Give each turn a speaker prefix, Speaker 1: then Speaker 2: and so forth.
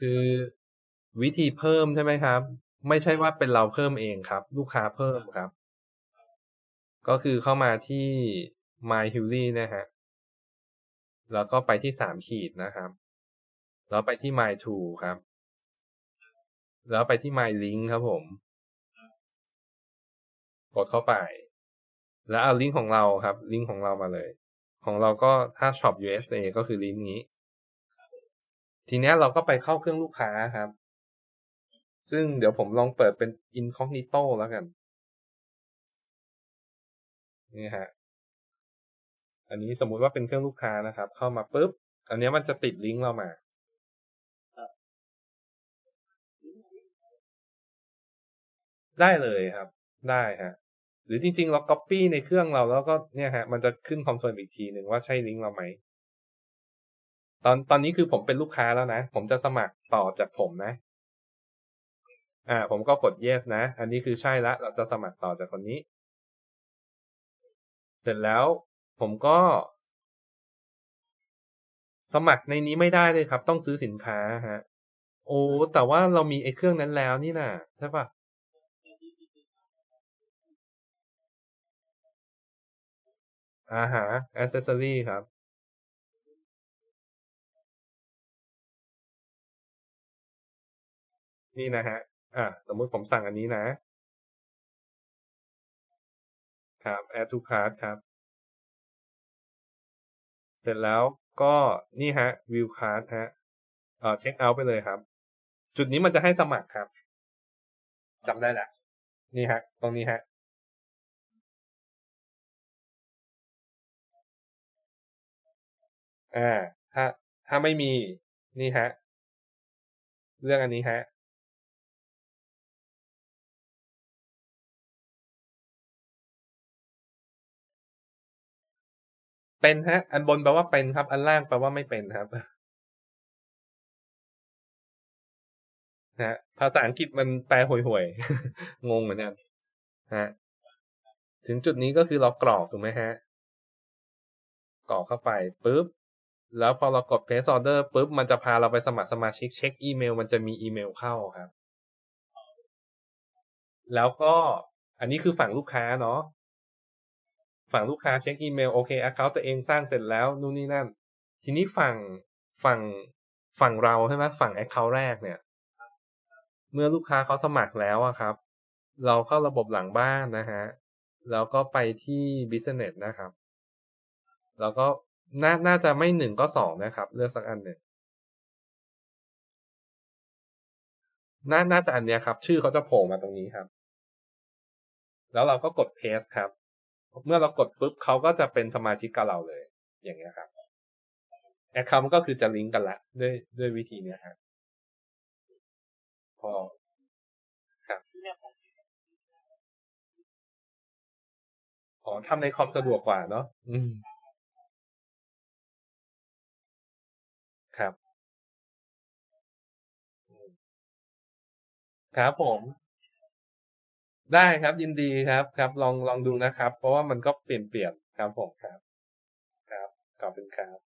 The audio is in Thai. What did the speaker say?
Speaker 1: คือวิธีเพิ่มใช่ไหมครับ ไม่ใช่ว่าเป็นเราเพิ่มเองครับ ลูกค้าเพิ่มครับ ก็คือเข้ามาที่ My h u l y นะฮะแล้วก็ไปที่สามขีดนะครับ แล้วไปที่ My To ครับ แล้วไปที่ My Link ครับผม กดเข้าไป แล้วเอาลิงก์ของเราครับ ลิงก์ของเรามาเลย ของเราก็ถ้า Shop USA ก็คือลิงก์นี้ ทีนี้เราก็ไปเข้าเครื่องลูกค้าครับ ซึ่งเดี๋ยวผมลองเปิดเป็น incognito แล้วกัน นี่ฮะ อันนี้สมมุติว่าเป็นเครื่องลูกค้านะครับ เข้ามาปุ๊บ อันนี้มันจะติดลิงก์เรามา ได้เลยครับ ได้ฮะ หรือจริง ๆ เรา copy ในเครื่องเราแล้วก็เนี่ยฮะ มันจะขึ้นคอนเฟิร์มอีกทีหนึ่งว่าใช่ลิงก์เราไหม ตอนตอนนี้คือผมเป็นลูกค้าแล้วนะ ผมจะสมัครต่อจากผมนะ อ่า ผมก็กด yes นะ อันนี้คือใช่ละ เราจะสมัครต่อจากคนนี้ เสร็จแล้วผมก็ สมัครในนี้ไม่ได้เลยครับ ต้องซื้อสินค้าฮะ โอ้ แต่ว่าเรามีไอ้เครื่องนั้นแล้วนี่นะใช่ปะอ่าฮะ accessory ครับ นี่นะฮะ อ่าสมมติผมสั่งอันนี้นะ ครับ add to cart ครับ เสร็จแล้วก็นี่ฮะ view cart ฮะ เอ่อ check out ไปเลยครับ จุดนี้มันจะให้สมัครครับจำได้แหละ นี่ฮะ ตรงนี้ฮะอ่าถ้าถ้าไม่มีนี่ฮะ เรื่องอันนี้ฮะ เป็นฮะ อันบนแปลว่าเป็นครับ อันล่างแปลว่าไม่เป็นครับนะฮะภาษาอังกฤษมันแปลห่วยๆ งงเหมือนกันฮะ ถึงจุดนี้ก็คือเรากรอกถูกไหมฮะ กรอกเข้าไปปุ๊บ แล้วพอเรากด place order ปุ๊บ มันจะพาเราไปสมัครสมาชิกเช็คอีเมล มันจะมีอีเมลเข้าครับ แล้วก็อันนี้คือฝั่งลูกค้าเนาะ ฝั่งลูกค้าเช็คอีเมลโอเค account ตัวเองสร้างเสร็จแล้วนู่นนี่นั่น ทีนี้ฝั่งฝั่งฝั่งเราใช่ไหมฝั่ง account แรกเนี่ย เมื่อลูกค้าเขาสมัครแล้วอะครับ เราเข้าระบบหลังบ้านนะฮะแล้วก็ไปที่ business นะครับ แล้วก็น่าน่าจะไม่หนึ่งก็สองนะครับ เลือกสักอันหนึ่งน่าน่าจะอันเนี้ยครับ ชื่อเขาจะโผล่มาตรงนี้ครับ แล้วเราก็กด paste ครับ เมื่อเรากดปุ๊บเขาก็จะเป็นสมาชิกกับเราเลย อย่างเงี้ยครับ account ก็คือจะลิงก์กันละด้วยด้วยวิธีเนี้ยครับพอครับอ๋อทำในคอมสะดวกกว่าเนาะอืมครับ ครับผม ได้ครับยินดีครับครับ ลองลองดูนะครับ เพราะว่ามันก็เปลี่ยนเปลี่ยนครับผมครับ ครับขอบคุณครับ